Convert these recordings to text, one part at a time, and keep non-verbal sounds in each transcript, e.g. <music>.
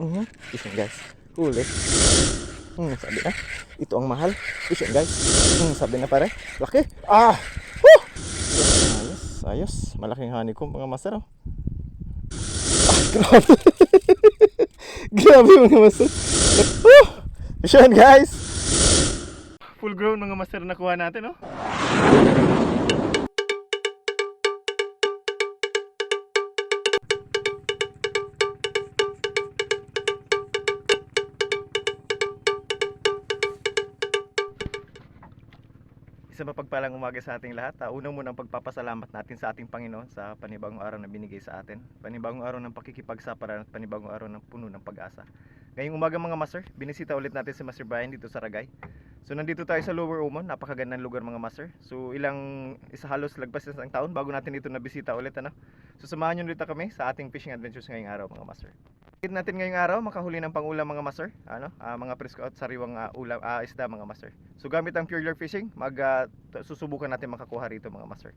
Mhm. Fishing guys. Huli. Hmm, sabi na. Ito ang mahal. Fishing guys. Hmm, sabi na pare. Laki. Ah! Woo! Ayos, ayos. Malaking honeycomb mga master oh. Ah, grabe. <laughs> grabe mga master. Woo! Fishing guys. Full grown mga master na kuha natin oh. Isa mapagpalang umaga sa ating lahat. Uh, unang munang pagpapasalamat natin sa ating Panginoon sa panibagong araw na binigay sa atin. Panibagong araw ng pakikipagsapalaran at panibagong araw ng puno ng pag-asa. Ngayong umaga mga master, binisita ulit natin si Master Brian dito sa Ragay. So nandito tayo sa Lower Umon, napakagandang lugar mga master. So ilang isa halos lagpas na isang taon bago natin ito nabisita ulit ano. So samahan niyo ulit kami sa ating fishing adventures ngayong araw mga master. Hit natin ngayong araw makahuli ng pangulam mga master, ano, ah, mga presko at sariwang ah, ulam ah, isda mga master. So gamit ang Pure Lure Fishing, mag t- susubukan natin makakuha rito mga master.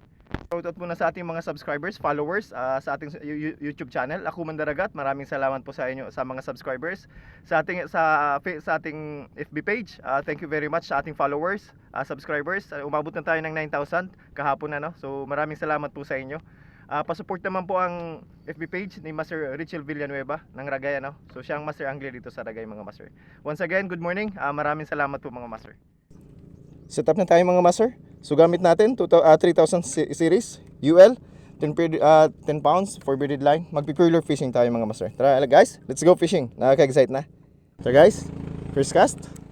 Shoutout muna sa ating mga subscribers, followers ah, sa ating YouTube channel, Ako Mandaragat. Maraming salamat po sa inyo sa mga subscribers. Sa ating sa sa ating FB page, ah, thank you very much sa ating followers, ah, subscribers. Ah, umabot na tayo ng 9,000 kahapon na no. So maraming salamat po sa inyo. Ah, pa-support naman po ang FB page ni Master Richel Villanueva ng Ragay ano. So siya ang Master Angler dito sa Ragay mga master. Once again, good morning. Ah, maraming salamat po mga master. Set up na tayo mga master. So gamit natin 2000 ah, 3000 se- series UL 10, per- ah, 10 pounds for bearded line. Magpi-pure fishing tayo mga master. Tara guys, let's go fishing. Nakaka-excite na. So guys, first cast.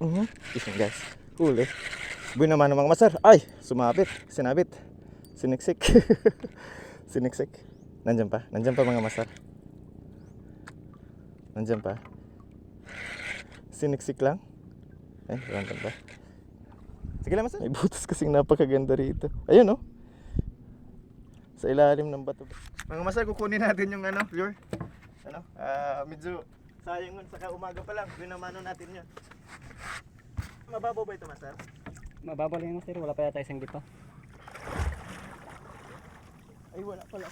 Mhm. Fishing guys. Huli. Buhay naman ng mga masar. Ay, sumapit. Sinabit. Siniksik. <laughs> Siniksik. Nandyan pa. Nandyan pa mga masar. Nandyan pa. Siniksik lang. Ay, nandyan pa. Sige lang masar. May butas kasing napakaganda rito. Ayun oh. Sa ilalim ng bato. Mga masar, kukunin natin yung ano, lure. Ano, ah, medyo sayang yun. Saka umaga pa lang. Binamano natin yun. Mababaw ba ito, Master? Mababaw lang sir. Wala pa yata isang dito. Ay, wala pala.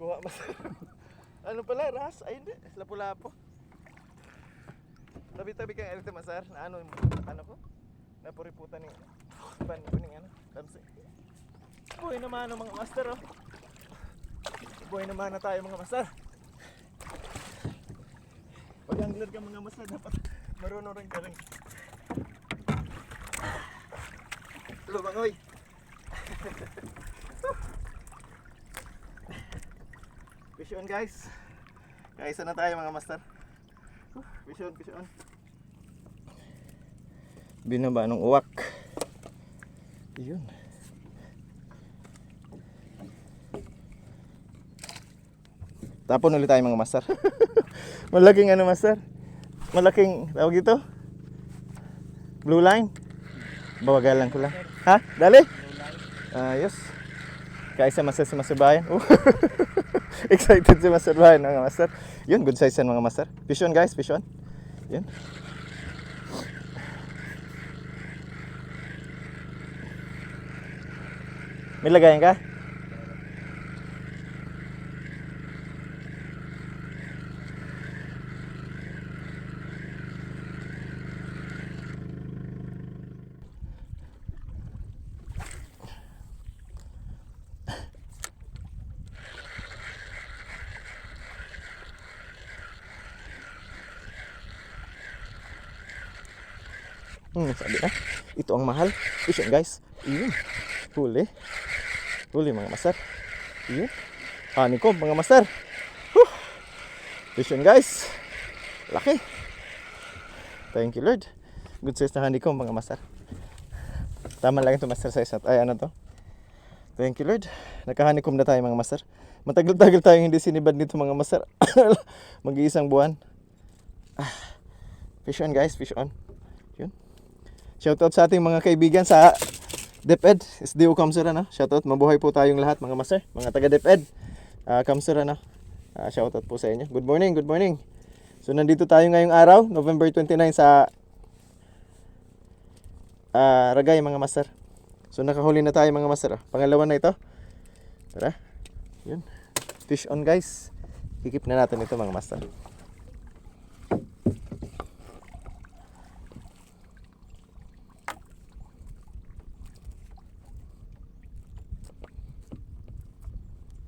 Kuha, Master. <laughs> ano pala, ras? Ay, hindi. Lapu-lapo. Tabi-tabi kang elite, Master. Na ano, ano ko? Napuriputan ni ban ko ning ano, damsi. Buhay naman ang mga master, oh. Buhay naman na tayo mga master. Pag angler ka mga master, dapat marunong rin ka rin. Lumangoy. <laughs> Fish on guys. Kaisa na tayo mga master. Fish on, fish on. Binaba ng uwak. Yun. Tapon ulit tayo mga master. <laughs> Malaking ano master? Malaking tawag ito? Blue line? Bawagalan ko lang. Ha? Dali? Ayos. Kaisa master si Master Bayan. Oh. <laughs> Excited si Master Bayan mga master. Yun, good size yan mga master. Fish on guys, fish on. Yun. May lagayan ka? Hmm, sabi na. Ito ang mahal. Fish on guys. Iyon. Huli. Huli mga masar. Iyon. Honeycomb mga masar. Whew. Fish on guys. Laki. Thank you Lord. Good size na honeycomb mga masar. Tama lang ito master size. At, ay ano to? Thank you Lord. Naka-honeycomb na tayo mga masar. Matagal-tagal tayong hindi sinibad nito mga masar. <coughs> Mag-iisang buwan. Ah, fish on guys, fish on. Yun. Shoutout sa ating mga kaibigan sa DepEd, SDO Kamsura no. Shoutout, mabuhay po tayong lahat mga master, mga taga DepEd. Uh, Kamsura no. Ah, shoutout po sa inyo. Good morning, good morning. So nandito tayo ngayong araw, November 29 sa ah, Ragay mga master. So nakahuli na tayo mga master. oh. Pangalawa na ito. Tara. Yun. Fish on guys. Kikip na natin ito mga master.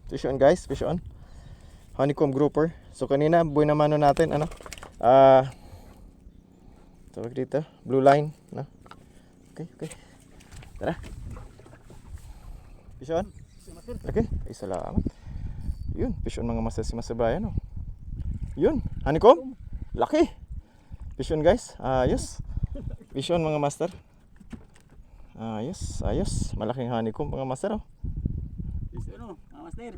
Fish on guys, fish on. Honeycomb grouper. So kanina buhay naman natin ano. Ah Tawag dito, blue line, no? Okay, okay. Tara. Fish on. Okay, ay salamat. Yun, fish on mga master si Master Brian, no? Yun, honeycomb. Laki. Fish on guys. Ayos. Fish on mga master. Ayos, ayos. Malaking honeycomb mga master, oh. Yes, ano, mga master.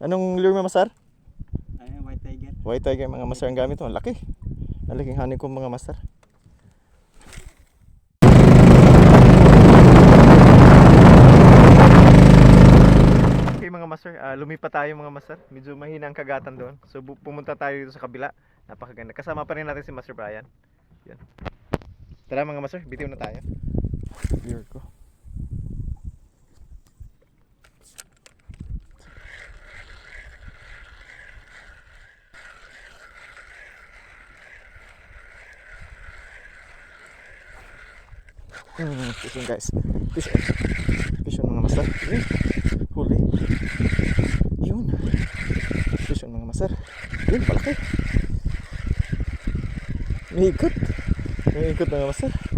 Anong lure mo, master? Ayun, white tiger. White tiger mga master ang gamit mo. Ang Laki. Ang laking honeycomb mga master. Okay mga master, ah, lumipat tayo mga master. Medyo mahina ang kagatan doon. So pumunta tayo dito sa kabila. Napakaganda. Kasama pa rin natin si Master Brian. Yan. Tara mga master, bitiw na tayo. Lure ko. Fish on guys. Fish on. Fish on mga master. Yun. Huli. Yun. Fish on mga master. Yun, palaki. May ikot. May ikot mga master.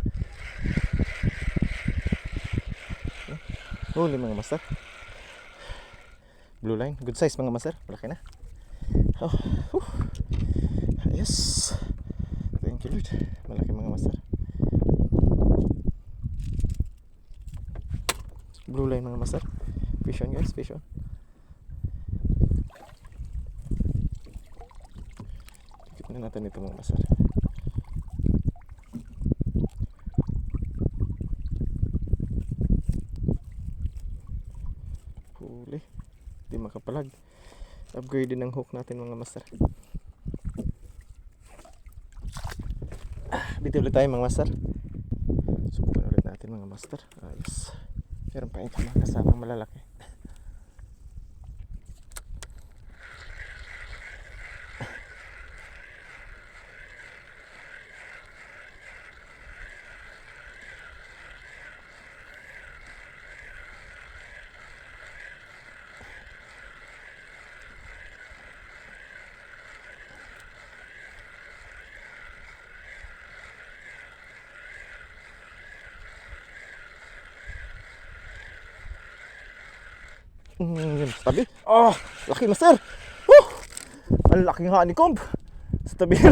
Huli mga master. Blue line. Good size mga master. Malaki na. Oh, whew. Yes. Thank you Lord. Malaki mga master. Blue line mga master. Fish on guys, fish on. Tikip na natin ito mga master. Huli. Di makapalag. Upgrade din ang hook natin mga master. Ah, Bitiw ulit tayo mga master. Subukan ulit natin mga master. Ayos. Meron pa ito mga kasamang malalaki. Mm, yun, sa tabi. Oh, laki na sir. Woo! Ang laking honeycomb. Sa tabi. <laughs>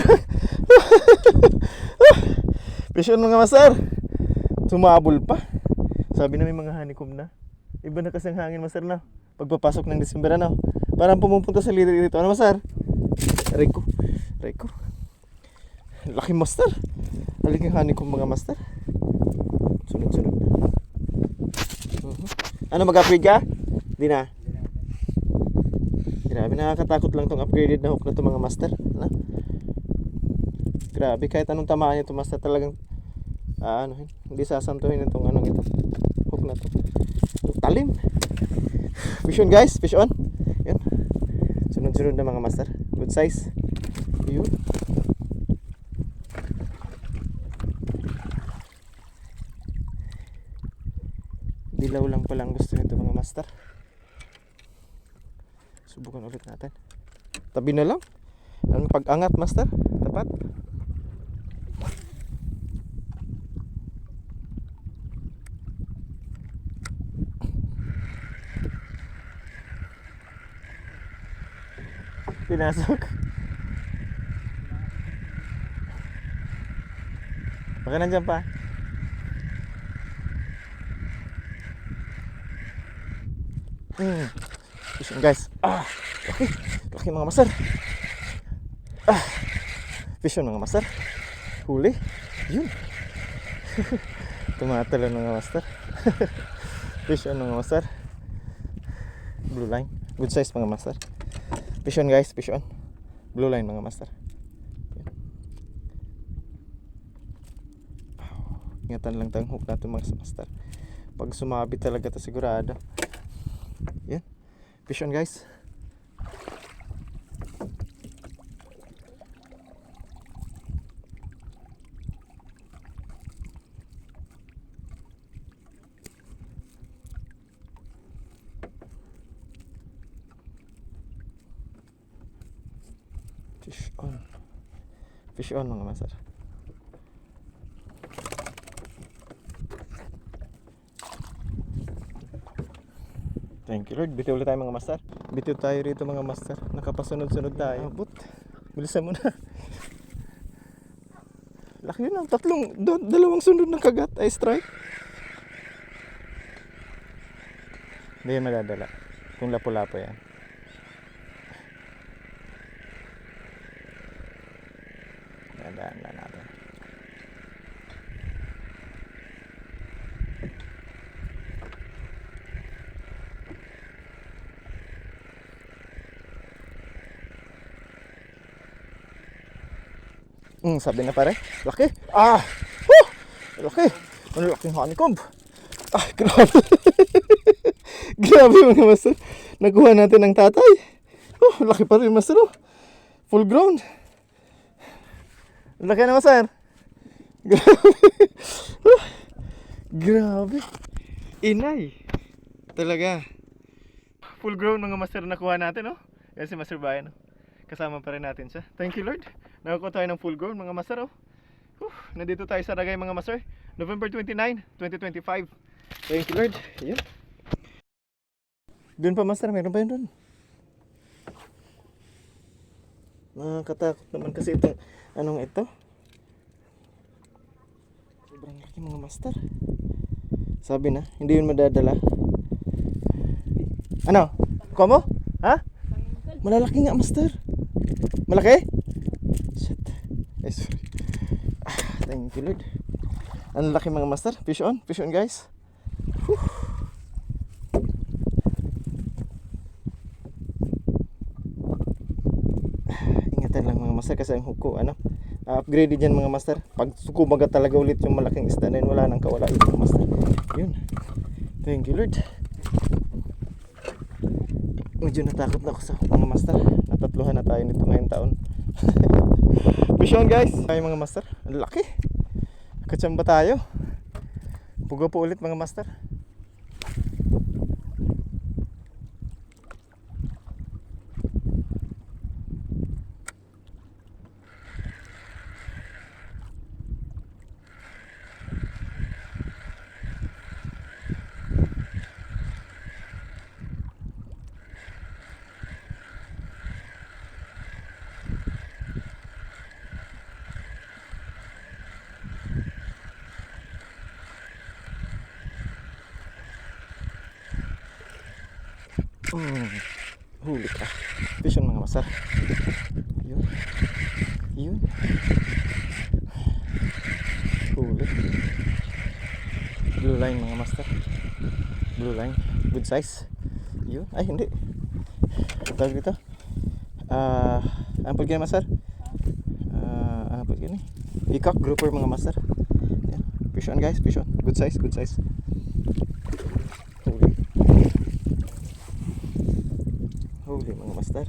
Pisyon mga master. Sumabol pa. Sabi na may mga honeycomb na. Iba na kasi ang hangin master na. Pagpapasok ng December ano. Parang pumupunta sa lider dito. Ano master? Rico. Rico. Laki master. Alaking honeycomb mga master. Sunod-sunod. Mhm. Ano mag-upgrade ka? Di na. Grabe, nakakatakot lang tong upgraded na hook na to mga master. Na? Grabe, kahit anong tamaan nito master talagang ah, ano, hindi sasantuhin itong anong ito. Hook na to. Talim. Fish on guys, fish on. Yan. Sunod-sunod na mga master. Good size. Yun. Dilaw lang palang gusto nito mga master. Subukan ulit natin. Tabi na lang. Ano pag-angat master? Dapat. Pinasok. Baka nandyan pa. Hmm. Guys. Ah. Laki. Laki mga master. Ah. Fish on mga master. Huli. Yun. <laughs> Tumatalon mga master. <laughs> Fish on mga master. Blue line. Good size mga master. Fish guys, fish. Blue line mga master. Ingatan lang tayong hook natin mga master. Pag sumabi talaga to sigurado. Yan. Fish on guys. Fish on. Fish on mga master. Thank you Lord. Bitiw ulit tayo mga master. Bitiw tayo rito mga master. Nakapasunod-sunod tayo. Abot. Bilisan mo na. <laughs> Laki yun ang tatlong, dalawang sunod ng kagat ay strike. Hindi madadala. Kung lapo-lapo yan. Dadaan na natin. Hmm, sabi na pare. Laki. Ah! Woo! Laki. Ano laking honeycomb. Ah, grabe. <laughs> grabe mga master. Nakuha natin ng tatay. Oh, laki pa rin master. Oh. Full grown. Laki na master. <laughs> Grabe. Ah, grabe. Inay. Talaga. Full grown mga master na nakuha natin, oh. Yan si Master Bayan, oh. Kasama pa rin natin siya. Thank you, Lord. Nakakuha tayo ng full grown, mga master, oh. Whew, nandito tayo sa Ragay, mga master. November 29, 2025. Thank you, Lord. Yan. Doon pa, master. Meron pa yun doon. Nakakatakot naman kasi itong anong ito. Sobrang laki mga master. Sabi na, hindi yun madadala. Ano? Komo? Ha? Malalaki nga, master. Malaki? Ay, sorry. <sighs> Thank you, Lord. Ang laki mga master. Fish on. Fish on, guys. <sighs> Ingatan lang mga master kasi ang hook ano, upgrade yan mga master. Pag kumaga talaga ulit yung malaking isda na yun, wala nang kawala yun mga master. Yun. Thank you, Lord. Medyo natakot na ako sa mga master. Natatluhan na tayo nito ngayong taon. <laughs> Fish on guys. Ay mga master. Ang laki. Katsamba tayo. Pugo po ulit mga master. Blue line mga master. Blue line. Good size. Yun. Ay, hindi. Tawag dito. Ah, uh, ampul gini master. Uh, ampul gini. Peacock grouper mga master. Yan. Fish on guys, fish on. Good size, good size. Huli. Huli mga master.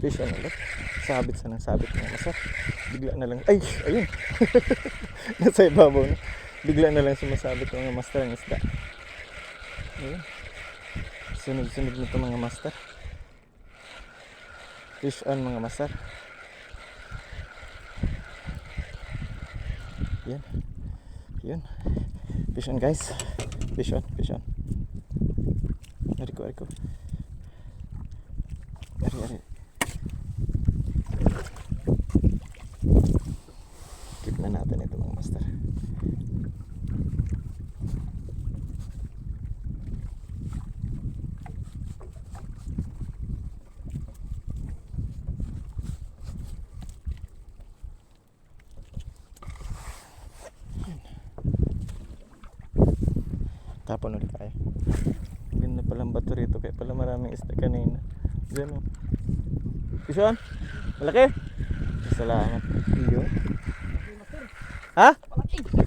Fish on ulit. Sabit sa nang sabit mga master. Bigla na lang. Ay! Ayun! <laughs> Nasa ibabaw na. Bigla na lang sumasabit mga master ang isda. Ayun. Sunod-sunod nito mga master. Fish on mga master. Yan. Yun. Fish on guys. Fish on, fish on. Ari ko, ari. Ari, ari. Keep na natin ito mga master. Tapon ulit tayo. Ganda palang bato rito kaya pala maraming isda kanina. Diyan o. Ison? Malaki? Salamat. Iyo. Ha?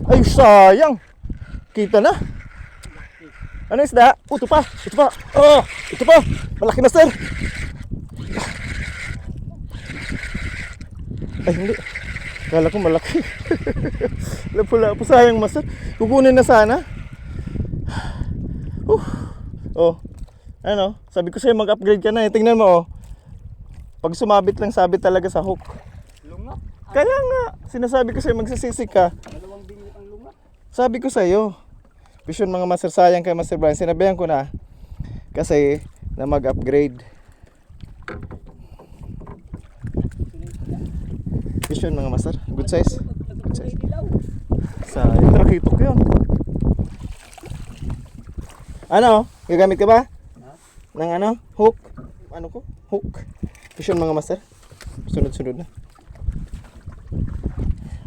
Ay sayang! Kita na! Ano isda? Oh, ito pa! Ito pa! Oh! Ito pa! Malaki na sir! Ay hindi. Kala ko malaki. <laughs> Lapu-lapu sayang master. Kukunin na sana. Uh, oh. Ano? Sabi ko sa'yo mag-upgrade ka na eh. Tingnan mo oh. Pag sumabit lang sabit talaga sa hook. Kaya nga, sinasabi ko sa'yo magsisisi ka. Dalawang bingi ang lunga. Sabi ko sa'yo. Vision mga master sayang kay Master Brian. Sinabihan ko na. Kasi na mag-upgrade. Vision mga master. Good size. Good size. Nakito ko yun. Ano? Gagamit ka ba? Ng ano? Hook? Ano ko? Hook. Vision mga master. Sunod-sunod na.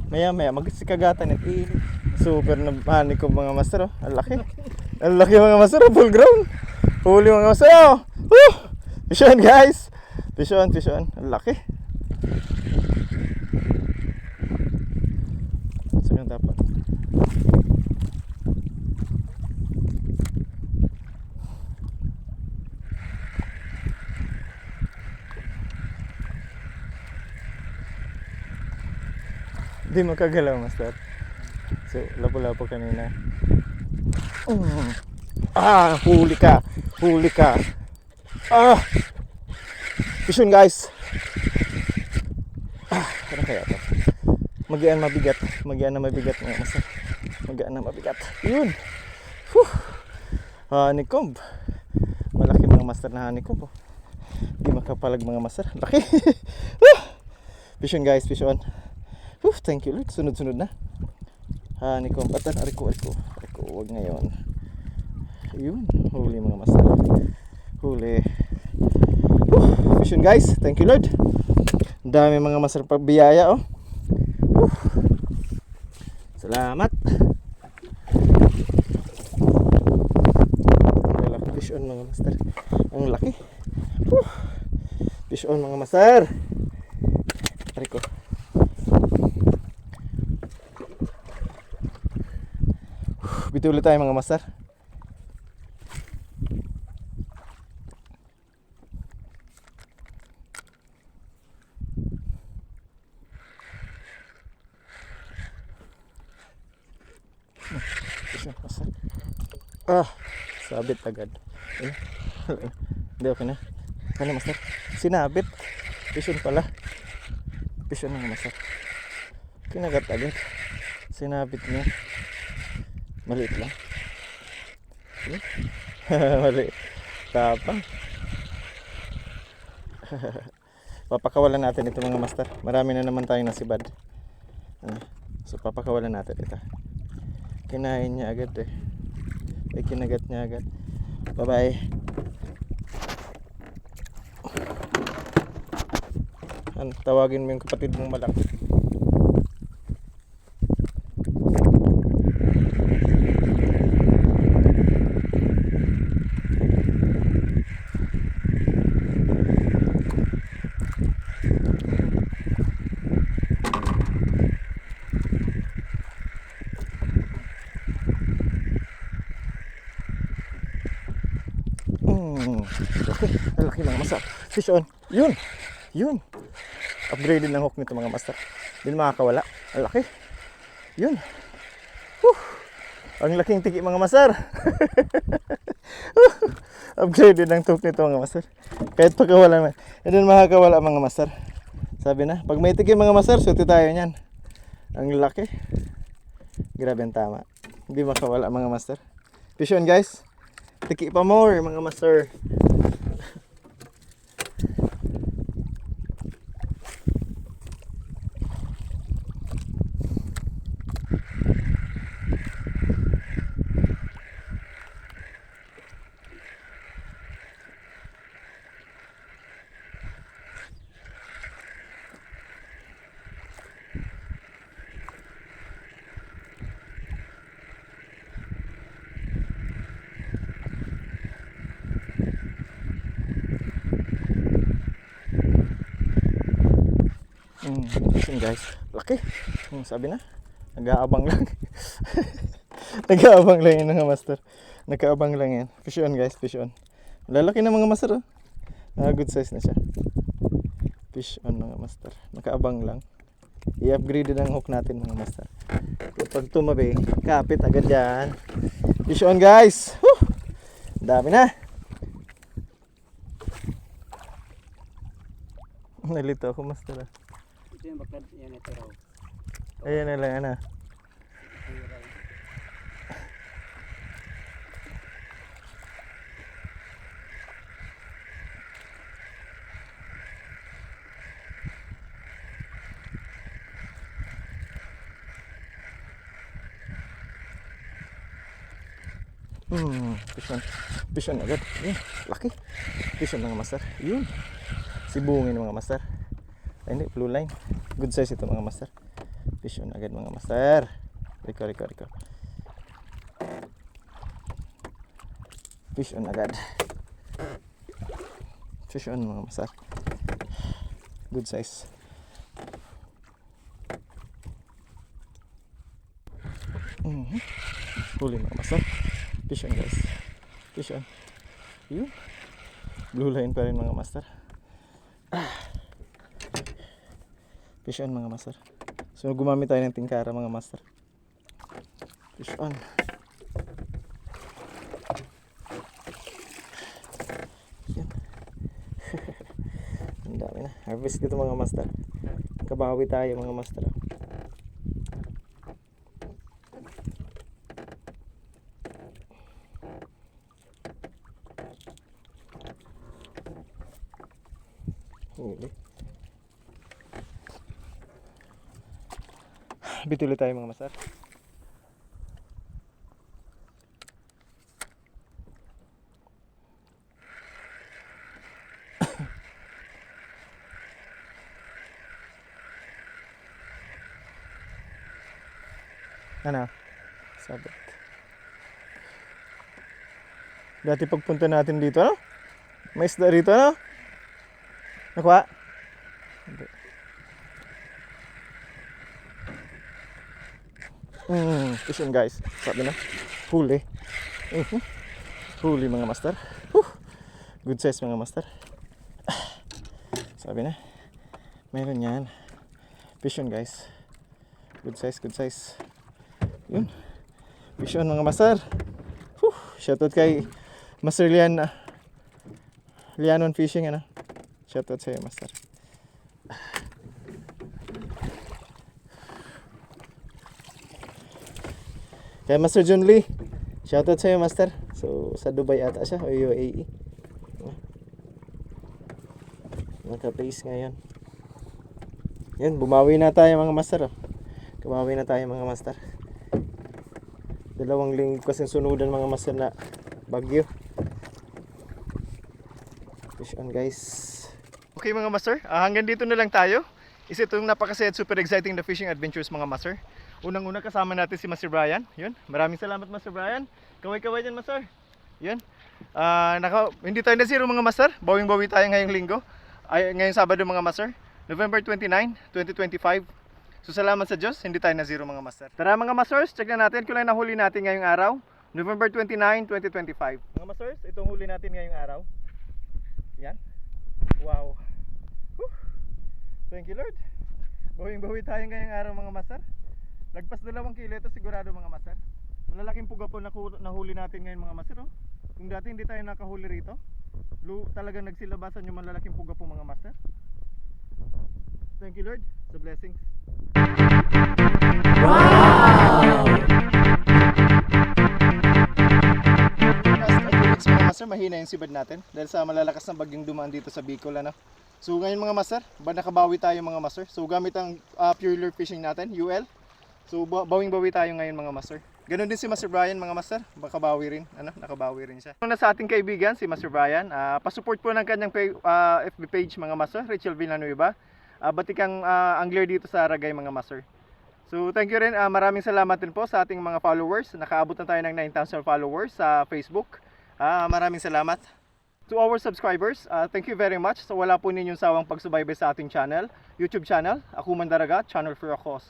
Maya maya magsikagatan at init. Super na mani ko mga master oh. Ang laki. Ang laki mga master oh. Full ground. Huli mga master oh. Woo! Vision guys. Vision, vision. Ang laki. Saan yung dapat? Hindi makagalaw, master. So, lapo-lapo kanina. Mm. Ah, huli ka. Huli ka. Ah! Vision, guys. Ah, ano kaya to? Magian mabigat. Magian na mabigat mga master. Magian na mabigat. Yun. Whew. Honeycomb. Malaki mga master na honeycomb. Oh. Hindi makapalag mga master. Laki. <laughs> Vision guys, vision. Whew, thank you Lord. Sunod-sunod na. Honeycomb. Patan, ariko, ariko. Ariko, wag ngayon. Yun. Huli mga master. Huli. Whew, guys. Thank you Lord. Dami mga master pabiyaya oh. Whew. Salamat. Fish on mga master. Ang laki. Whew. Fish on mga master. Rico. Bito ulit tayo mga master. Ah, sabit agad. Hindi, okay na. Ano, master? Sinabit. Fish on pala. Fish on mga master. Kinagat agad. Sinabit niya. Maliit lang. Ano? <laughs> Maliit. Tapang. <laughs> papakawalan natin ito mga master. Marami na naman tayong nasibad. Ano? So papakawalan natin ito. Kinain niya agad eh. Ay kinagat niya agad. Bye bye. Ano, tawagin mo yung kapatid mong malaki. Mm. Okay, ang laki mga master. Fish on. Yun. Yun. Upgraded ng hook nito mga master. Na makakawala. Ang laki. Yun. Whew. Ang laking tiki mga master. <laughs> Upgraded ng hook nito mga master. Kahit pagkawala man. Hindi na makakawala mga master. Sabi na, pag may tiki mga master, suti tayo niyan. Ang laki. Grabe ang tama. Hindi makawala mga master. Fish on guys. Tiki pa more mga master. Fishing guys. Laki. Mm, sabi na. Nag-aabang lang. <laughs> Nag-aabang lang yun mga master. Nag-aabang lang yan. Fish on guys, fish on. Lalaki na mga master oh. Ah, good size na siya. Fish on mga master. Nakaabang lang. I-upgrade ang hook natin mga master. Kapag tumabi, kapit agad yan. Fish on guys. Woo! Dami na. Nalito ako master ah. Ito yung bakad yan ito raw. Ayan na lang, ano. Hmm, pisyon. Pisyon agad. Yun, laki. Pisyon mga master. Yun. Sibungin mga master. Ay, hindi, blue line. Good size ito mga master. Fish on agad mga master. Riko, riko, riko. Fish on agad. Fish on mga master. Good size. Mhm. Huli mga master. Fish on guys. Fish on. Yun. Blue line pa rin mga master. Fish on mga master. So gumamit tayo ng tingkara mga master. Fish on. Yan. <laughs> Ang dami na. Harvest dito mga master. Kabawi tayo mga master. Huli. Bituloy tayo mga master. <coughs> ano? Sabot. Dati pagpunta natin dito, ano? May isda rito, ano? Nakuha? Hindi. Hmm, fish on guys. Sabi na. Huli. Mhm. Huli mga master. Huh. Good size mga master. Sabi na. Meron yan. Fish on guys. Good size, good size. Yun. Fish on mga master. Huh. Shoutout kay Master Lian. ah, Lianon Fishing ano. Shoutout sa'yo master. Kay Master John Lee. Shoutout sa'yo, Master. So, sa Dubai ata siya, o UAE. Naka-base ngayon. Yan, bumawi na tayo mga master. Oh. Bumawi na tayo mga master. Dalawang linggo kasi sunudan mga master na bagyo. Fish on guys. Okay mga master, ah, hanggang dito na lang tayo. Isa itong napakasaya at super exciting na fishing adventures mga master. Unang-una kasama natin si Master Brian. Yun. Maraming salamat Master Brian. Kaway-kaway dyan Master. Yun. Ah, naka, hindi tayo na zero mga master. Bawing-bawi tayo ngayong linggo. Ay, ngayong Sabado mga master. November 29, 2025. So salamat sa Diyos, hindi tayo na zero mga master. Tara mga masters, check na natin kung lang nahuli natin ngayong araw. November 29, 2025. Mga masters, itong huli natin ngayong araw. Yan. Wow. Whew. Thank you Lord. Bawing-bawi tayo ngayong araw mga master. Lagpas dalawang kilo ito sigurado mga master. Malalaking puga po nahuli natin ngayon mga master. Oh. Kung dati hindi tayo nakahuli rito, talaga nagsilabasan yung malalaking puga po mga master. Thank you Lord sa blessings. Wow! Mga master, mahina yung sibad natin dahil sa malalakas na bagyong dumaan dito sa Bicol. Ano? So ngayon mga master, ba nakabawi tayo mga master. So gamit ang uh, Pure Lure Fishing natin, UL. So ba- bawing-bawi tayo ngayon mga master. Ganon din si Master Brian mga master, baka bawi rin, ano, nakabawi rin siya. Una sa ating kaibigan si Master Brian, ah, pasupport po ng kanyang pa- ah, FB page mga master, Rachel Villanueva. Uh, batikang ah, angler dito sa Aragay mga master. So thank you rin, ah, maraming salamat din po sa ating mga followers. Nakaabot na tayo ng 9,000 followers sa Facebook. Ah, maraming salamat. To our subscribers, ah, thank you very much. So wala po ninyong sawang pagsubaybay sa ating channel, YouTube channel, Ako Mandaraga, Channel for a Cause.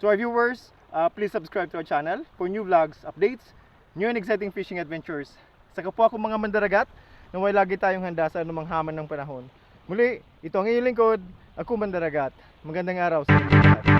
To our viewers, uh, please subscribe to our channel for new vlogs, updates, new and exciting fishing adventures. Saka po ako mga mandaragat na may lagi tayong handa sa anumang hamon ng panahon. Muli, ito ang iyong lingkod, ako mandaragat. Magandang araw sa inyo.